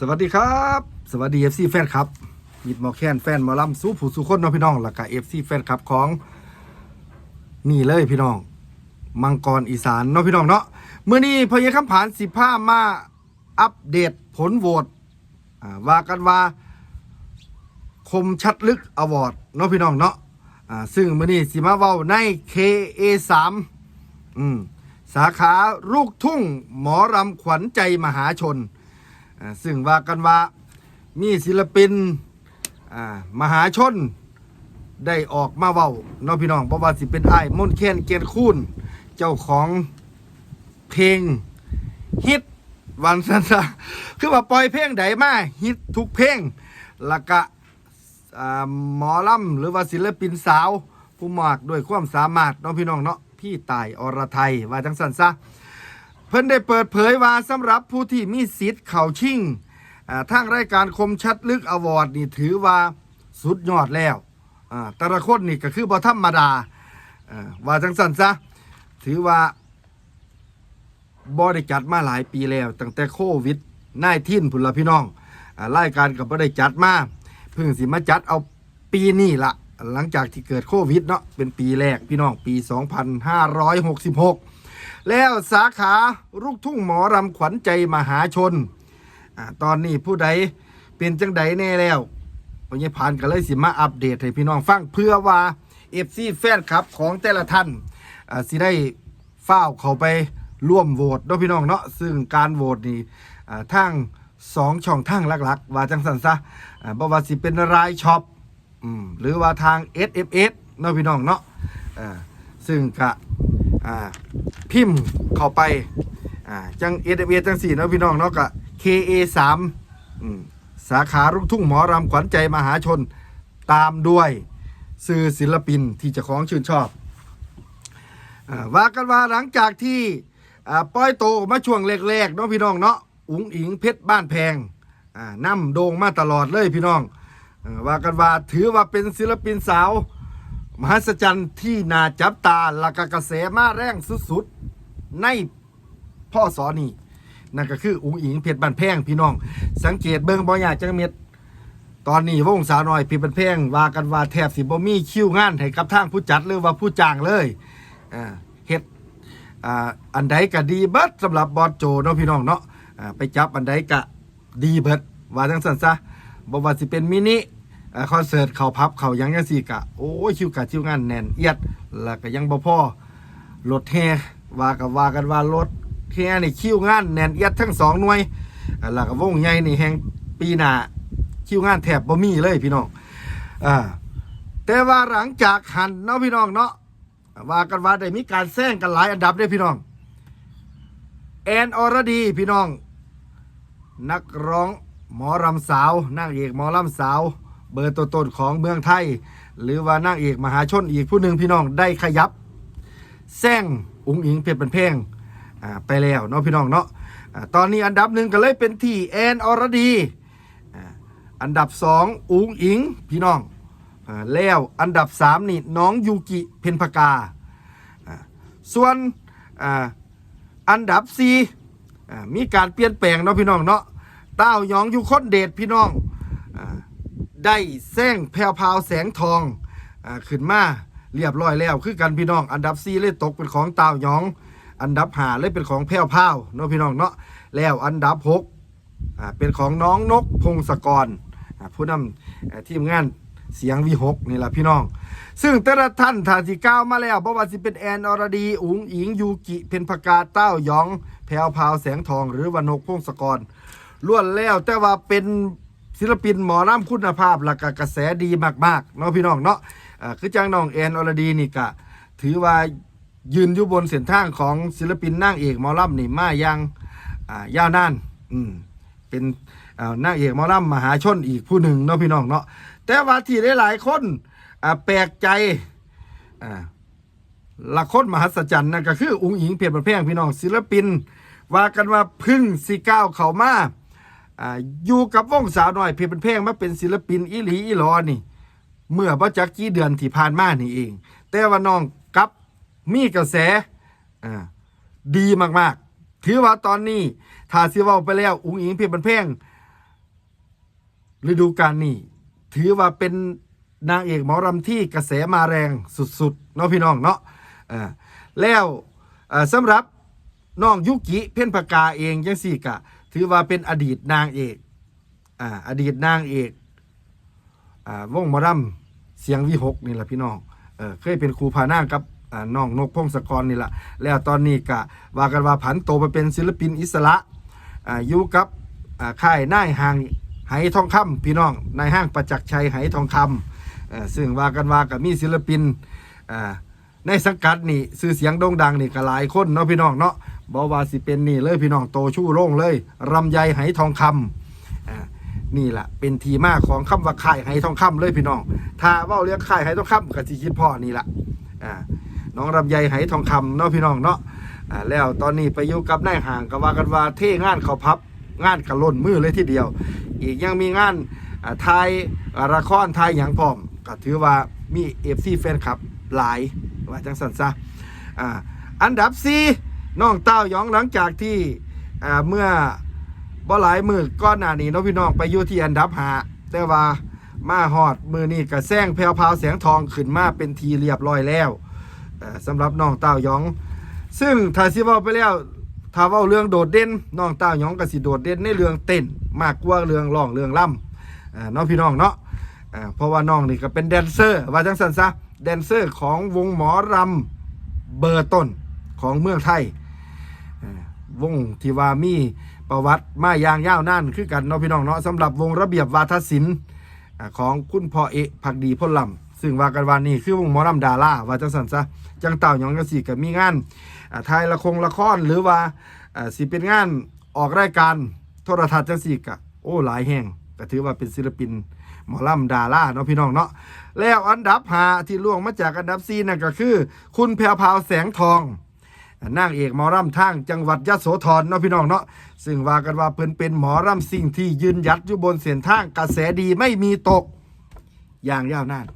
สวัสดีครับ สวัสดีเอฟซีแฟนครับยิดมอแคนแฟนมอลำสู้ผู้สู้คนเนาะพี่น้องแล้วก็เอฟซีแฟนคลับของ นี่เลยพี่น้อง มังกรอีสานเนาะพี่น้องเนาะเมื่อนี้พยาคำผานสิบผ้ามาอัปเดตผลโหวตอ่าว่ากันว่า คมชัดลึกอวอร์ดเนาะพี่น้องเนาะซึ่งมื่อนี้สิมาเว้าใน KA3 อืมสาขาลูกทุ่ง หมอรำขวัญใจมหาชน อ่าซึ่งว่ากันว่ามีศิลปินอ่ามหาชนได้ออกมาเว้าเน้องพี่น้องเพราะว่าสิเป็นไอ้ายมนต์แคนเกียรติคูณเจ้าของเพลงฮิตวันสันซะคือว่าปล่อยเพลงใดมาฮิตทุกเพลงแล้วก็อ่าหมอลำหรือว่าศิลปินสาว ผู้มากด้วยความสามารถเน้องพี่น้องเนาะพี่ตายอรไทยว่าจังสันซะ เพิ่นได้เปิดเผยว่าสำหรับผู้ที่มีสิทธิ์เข่าชิงทางรายการคมชัดลึกอวอร์ดนี่ถือว่าสุดยอดแล้วอ่าแต่ละคนนี่ก็คือบ่ธรรมดาอ่าว่าจังสันซะถือว่าบ่ไดจัดมาหลายปีแล้ว ตั้งแต่โควิดน่ายทิ้นพุ่นละพี่น้องอ่ารายการก็บ่ได้จัดมาเพิ่งสิมาจัดเอาปีนี้ละหลังจากที่เกิดโควิดเนาะเป็นปีแรกพี่น้องปี 2566 แล้วสาขาลูกทุ่งหมอรำขวัญใจมหาชนอตอนนี้ผู้ใดเป็นจังใดแน่แล้ววันนี้ผ่านกันเลยสิมาอัปเดตให้พี่น้องฟังเพื่อว่าเอฟซีแฟนคลับของแต่ละท่านสิได้เฝ้าเขาไปร่วมโหวตเนาะพี่น้องเนาะซึ่งการโหวตนี่อ่าทางสองช่องทางหลักๆ ว่าจังสันซะอ่าบ่ว่าสิเป็นรายช็อปหรือว่าทาง SMS เนาะพี่น้องเนาะซึ่งกะ อ่าพิมพ์เข้าไปอ่าจังเอเดเอจังสี่เนาะพี่น้องเนาะก็ KA สามสาขาลูกทุ่งหมอรำขวัญใจมหาชนตามด้วยสื่อศิลปินที่จะของชื่นชอบอว่ากันว่าหลังจากที่ปล่อยโตมาช่วงแรกๆเนาะพี่น้องเนาะอุ๋งอิงเพชรบ้านแพงอ่านำโด่งมาตลอดเลยพี่น้องอว่ากันว่าถือว่าเป็นศิลปินสาว มหัศจรรย์ที่น่าจับตาละกกระแสมาแรงสุดๆ ในพ่อสอนี่นั่นก็คืออุ๋งอิงเพชรบันแพงพี่น้อง สังเกตเบิ่งบ่อยากจังเม็ดตอนนี้วงสาวน้อยเพชรบันแพงว่ากันว่าแทบสิบ่มีคิวงานให้กับทางผู้จัดหรือว่าผู้จ้างเลยอ่าเฮ็ดอ่าอันใดก็ดีเบิดสำหรับบอสโจเนาะพี่น้องเนาะอ่าไปจับอันใดก็ดีเบิดว่าจังซั่นซะบ่ว่าสิเป็นมินิ คอนเสิร์ตเขาพับเขายังยังสี่กะโอ้ยคิวกะคิวงานแน่นเอียดแล้วก็ยังบ่พอรถแห่ว่ากันว่ากันว่ารถแห่นี่คิวงานแน่นเอียดทั้งสองหน่วยแล้วก็วงใหญ่นี่แห่งปีหน้าคิวงานแทบบ่มีเลยพี่น้องอ่าแต่ว่าหลังจากหันเนาะพี่น้องเนาะว่ากันว่าได้มีการแซงกันหลายอันดับเด้อพี่น้องแอนอรดีพี่น้อง นักร้องหมอรำสาว นางเอกหมอรำสาว เบอร์ตัวต้นของเมืองไทย หรือว่านางเอกมหาชนอีกผู้หนึ่งพี่น้องได้ขยับแซงอุ๋งอิงเพชรเป็นเพลงไปแล้วเนาะพี่น้องเนาะตอนนี้อันดับหนึ่งก็เลยเป็นที่แอนอรดี อันดับสองอุ๋งอิงพี่น้องอแล้วอันดับสามนี่น้องยูกิเพนพกาอ่าส่วนอ,อันดับสี่มีการเปลี่ยนแปลงเนาะพี่น้องเนาะเต้ายองยูคนเดชพี่น้อง ได้แซงแพรวพาวแสงทองอาขึ้นมาเรียบร้อยแล้ว คือกันพี่น้องอันดับ4เลยตกเป็นของตาวหยอง อันดับ5เลยเป็นของแพรวพาวเนาะพี่น้องเนาะแล้วอันดับ6อ่าเป็นของน้องนกพงศกรอ่าผู้นำอ่าทีมงานเสียงวีหกนี่แหละพี่น้อง ซึ่งแต่ละท่านทานที่ก้าวมาแล้วเพราะว่าสิเป็นแอนอรดีอุ๋งอิงยูกิ เพนพกาเต้าหยอง แพรวพาวแสงทองหรือวันนกพงศกรล้วนแล้วแต่ว่าเป็น ศิลปินหมอลำคุณภาพและกกระแสดีมากๆเนาะพี่น้องเนาะคือจังน้องแอนอรดีนี่กะถือว่ายืนอยู่บนเส้นทางของศิลปินนางเอกหมอลำนี่มายังอ่ายาวนานอืมเป็นอ่านางเอกหมอลำมหาชนอีกผู้หนึ่งเนาะพี่น้องเนาะแต่ว่าที่หลายๆคนแปลกใจละคนมหัศจรรย์นั่นก็คือ อุ้งอิงเพียรบันแพงพี่น้องศิลปิน ว่ากันว่าพึ่งสีก้าวเขามา อ่าอยู่กับวงสาวน้อยเพียรบันแพงมาเป็นศิลปินอีหลีอีหลอนี่ เมื่อบ่จักกี่เดือนที่ผ่านมานี่เอง แต่ว่าน้องกลับมีกระแสอ่าดีมากๆ ถือว่าตอนนี้ถ้าสิเว้าไปแล้วอุ้งอิงเพียรบันแพงฤดูกาลนี้ถือว่าเป็นนางเอกหมอรำที่กระแสมาแรงสุดๆเนาะพี่น้องเนาะอ่าแล้วสำหรับน้องยุกิเพ่นปากาเองยังสี่กะ ถือว่าเป็นอดีตนางเอกอ่าอดีตนางเอกอ่าวงมอรำเสียงวิหกนี่แหละพี่น้องเออเคยเป็นครูพานากับอ่าน้องนกพงศกรนี่แหละแล้วตอนนี้กะว่ากันว่าผันโตไปเป็นศิลปินอิสระอ่าอยู่กับอ่าค่ายนายห้างไหทองคำพี่น้องนายห้างประจักษ์ชัยไหทองคำเออซึ่งว่ากันว่ากับมีศิลปินอ่า ในสังกัดนี่ชื่อเสียงโด่งดังนี่ก็หลายคนเนาะพี่น้องเนาะบอกว่าสิเป็นนี่เลยพี่น้องโตชู่โล่งเลยรำไยไหทองคำอ่านี่แหละเป็นทีมาของคำว่าค่ายไหทองคำเลยพี่น้อง ถ้าเว่าเรื่องค่ายไหทองคำก็สิคิดพ่อนี่แหละน้องรำไยไหทองคำเนาะพี่น้องเนาะแล้วตอนนี้ไปอยู่กับนายห่างก็ว่ากันว่าเท่งานเขาพับงานกระล่นมือเลยทีเดียว อีกยังมีงานไทยละครไทยอย่างพร้อมก็ถือว่ามีเอฟซีแฟนคลับหลาย ว่าจังสันซะอ่าอันดับสี่น้องเต้ายองหลังจากที่อ่าเมื่อบ่หลายมือก้อนหน้านี้เนาะพี่น้องไปอยู่ที่อันดับหาแต่ว่ามาฮอดมือนี่กระแซงแพวพาวแสงทองขึ้นมาเป็นทีเรียบร้อยแล้วสำหรับน้องเต้ายอง ซึ่งถ้าสิว้าไปแล้วถ้าว้าเรื่องโดดเด่นน้องเต้ายองก็สิโดดเด่นในเรื่องเต้น มากกว่าเรื่องร้องเรื่องล่ำอ่าเนาะพี่น้องเนาะเพราะว่าน้องนี่ก็เป็นแดนเซอร์ว่าจังซั่นซะ แดนเซอร์ของวงหมอรำเบอร์ต้นของเมืองไทย วงที่ว่ามีประวัติมายางยาวนานคือกันเนาะพี่น้องเนาะสำหรับวงระเบียบวาทศิลป์ของคุณพ่อเอกผักดีพ่นลำซึ่งว่ากันวานี่คือวงหมอลำดาราว่าจังสันซะจังเต่าหยองกะสีกับมีงานอ่าถ่ายละครละครหรือว่าอ่าสิเป็นงานออกรายการโทรทัศน์จังสีกะโอ้หลายแห่งก็ถือว่าเป็นศิลปิน หมอลำดาราเนาะพี่น้องเนาะแล้วอันดับหาที่ล่วงมาจากอันดับซีนั่นก็คือ คุณแพรวพาวแสงทองนางเอกหมอรำทางจังหวัดยะโสธรเนาะพี่น้องเนาะซึ่งว่ากันว่าเพิ่นเป็นหมอรำสิ่งที่ยืนยัดอยู่บนเส้นทางกระแสดีไม่มีตกอย่างยาวนาน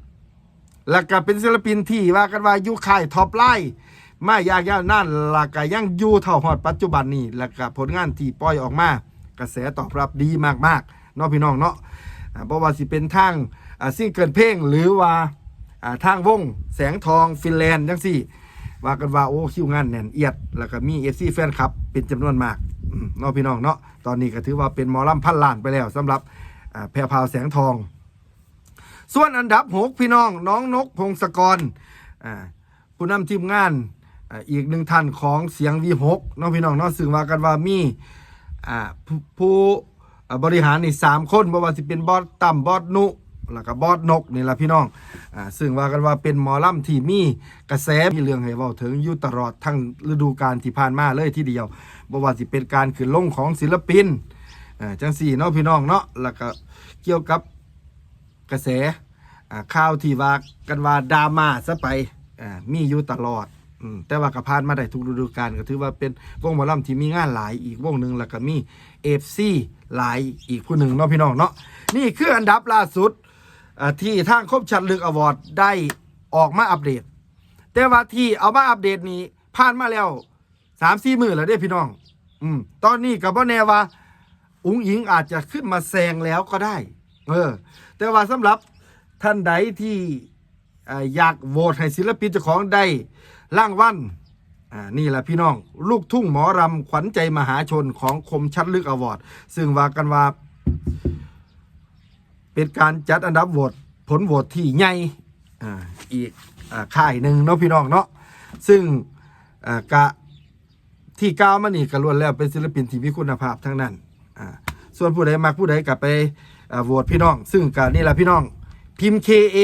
แล้วก็เป็นศิลปินที่ว่ากันว่าอยู่ค่ายท็อปไลน์มายางยาวนานแล้วก็ยังอยู่เท่าฮอดปัจจุบันนี้แล้วก็ผลงานที่ปล่อยออกมากระแสตอบรับดีมากๆเนาะพี่น้องเนาะ บ่ว่าสิเป็นทางซิงเกิลเพลงหรือว่าทางวงแสงทองฟินแลนด์จังซี่ ว่ากันว่าโอ้คิวงานแน่นเอียด แล้วก็มีเอฟซีแฟนคลับ เป็นจำนวนมากอืมเนาะพี่น้องเนาะตอนนี้ก็ถือว่าเป็นมอลำพันล้านไปแล้วสำหรับแพรพาวแสงทอง ส่วนอันดับหกพี่น้องน้องนกพงศกรผู้นำทีมงานอ,อีกหนึ่งท่านของเสียงวีหกเนาะพี่น้องเนาะซึ่งว่ากันว่ามีผู้ผ บริหารนี่สามคนบ่ว่าสิเป็นบอสต่ำบอสนุแล้วก็บอสนกนี่แหละพี่น้องอ่าซึ่งว่ากันว่าเป็นหมอลำที่มีกระแสมีเรื่องให้เว้าถึงอยู่ตลอดทั้งฤดูกาลที่ผ่านมาเลยทีเดียวบ่ว่าสิเป็นการขึ้นลงของศิลปินอ่าจังสี่เนาะพี่น้องเนาะแล้วก็เกี่ยวกับกระแสอ่าข่าวที่ว่ากันว่าดราม่าซะไปอ่ามีอยู่ตลอด อืมแต่ว่าก็ผ่านมาได้ทุกฤดูกาลก็ถือว่าเป็นวงหมอลำที่มีงานหลายอีกวงหนึ่งแล้วก็มีเอฟซีหลายอีกผู้หนึ่งเนาะพี่น้องเนาะนี่คืออันดับล่าสุดอ่าที่ทางคบชัดลึกอวอร์ดได้ออกมาอัปเดต แต่ว่าที่เอามาอัปเดตนี้ผ่านมาแล้วสามสี่มือแล้วเด้พี่น้อง อืมตอนนี้กับว่าแนว่าอุ้งอิงอาจจะขึ้นมาแซงแล้วก็ได้ เออ แต่ว่าสำหรับท่านใดที่อ่อยากโหวตให้ศิลปินเจ้าของได้ ร่างวัลอ่านี่แหละพี่น้อง ลูกทุ่งหมอรำขวัญใจมหาชนของคมชัดลึกอวอร์ดซึ่งว่ากันว่า เป็นการจัดอันดับโหวตผลโหวตที่ใหญ่อ่าอีกอ่าค่ายหนึ่งเนาะพี่น้องเนาะซึ่งอ่ากะที่ก้าวมานี่ก็ล้วนแล้วเป็นศิลปินที่มีคุณภาพทั้งนั้นอ่าส่วนผู้ใดมักผู้ใดก็ไปอ่าโหวตพี่น้อง ซึ่งกะนี่แหละพี่น้องพิมพ์ KA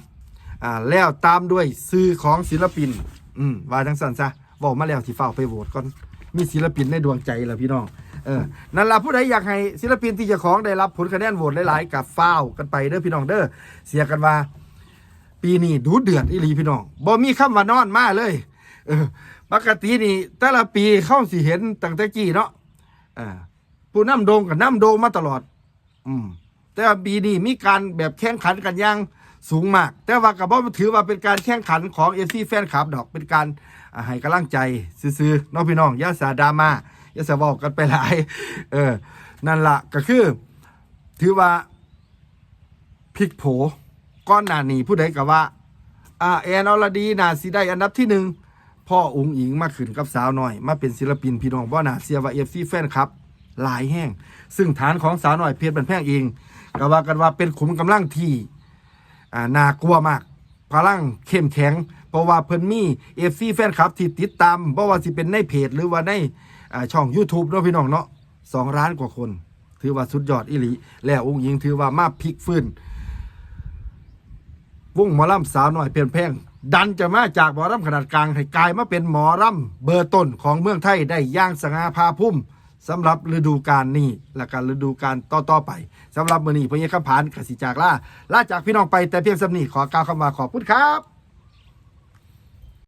3 อ่าแล้วตามด้วยซื้อของศิลปิน อืมว่าจังสันซะบอกมาแล้วที่เฝ้าไปโหวตก่อนมีศิลปินในดวงใจแล้วพี่น้องเออนั่นละผู้ใดอยากให้ศิลปินที่เจะของได้รับผลคะแนนโหวตหลายๆกับฟ้าวกันไปเด้อพี่น้องเด้อเสียกันว่า ปีนี้ดูเดือดอีหลีพี่น้องบ่มีคำว่านอนมาเลยเออปกตินี่แต่ละปีเข้าสิเห็นตั้งแต่กี้เนาะอ่าผู้นำโดงกับนำโดงมาตลอด อืมแต่ปีนี้มีการแบบแข่งขันกันอย่าง สูงมาก แต่ว่ากับว่าถือว่าเป็นการแข่งขันของเอซีแฟนคลับดอกเป็นการให้กำลังใจซื้อๆน้องพี่น้องยาสาดามาอย่าสาบอกกันไปหลาย เออ นั่นละก็คือ ถือว่าพลิกโผก้อนหนาหนีผู้ใดกับว่า อ่าแอนอรดีนาสิได้อันดับที่หนึ่งพ่ออุงอิงมาขึ้นกับสาวน้อย มาเป็นศิลปินพี่น้องบ่นาเสียว่าเอฟซีแฟนครับ หลายแห้ง ซึ่งฐานของสาวน้อยเพชรบันแพงเองก็ว่ากันว่าเป็นขุมกำลังที่ อ่าน่ากลัวมาก พลังเข้มแข็ง เพราะว่าเพิ่นมีเอฟซีแฟนคลับที่ติดตามเพราะว่าสิเป็นในเพจหรือว่าในช่อง YouTube เนาะพี่น้องเนาะสองล้านกว่าคน ถือว่าสุดยอดอิลีแล้วองค์หญิงถือว่ามาพลิกฟื้นวงหมอลำสาวหน่อยเปลี่ยนแพงดันจะมาจากหมอลำขนาดกลางให้กลายมาเป็นหมอลำเบอร์ต้นของเมืองไทยได้ย่างสง่าพาพุ่ม สำหรับฤดูกาลนี้และการฤดูกาลต่อๆไปสำหรับมือนี้พญาคำผานกสิจากล่าล่าจากพี่น้องไปแต่เพียงสำนีขอกล่าวคำว่าขอบคุณครับ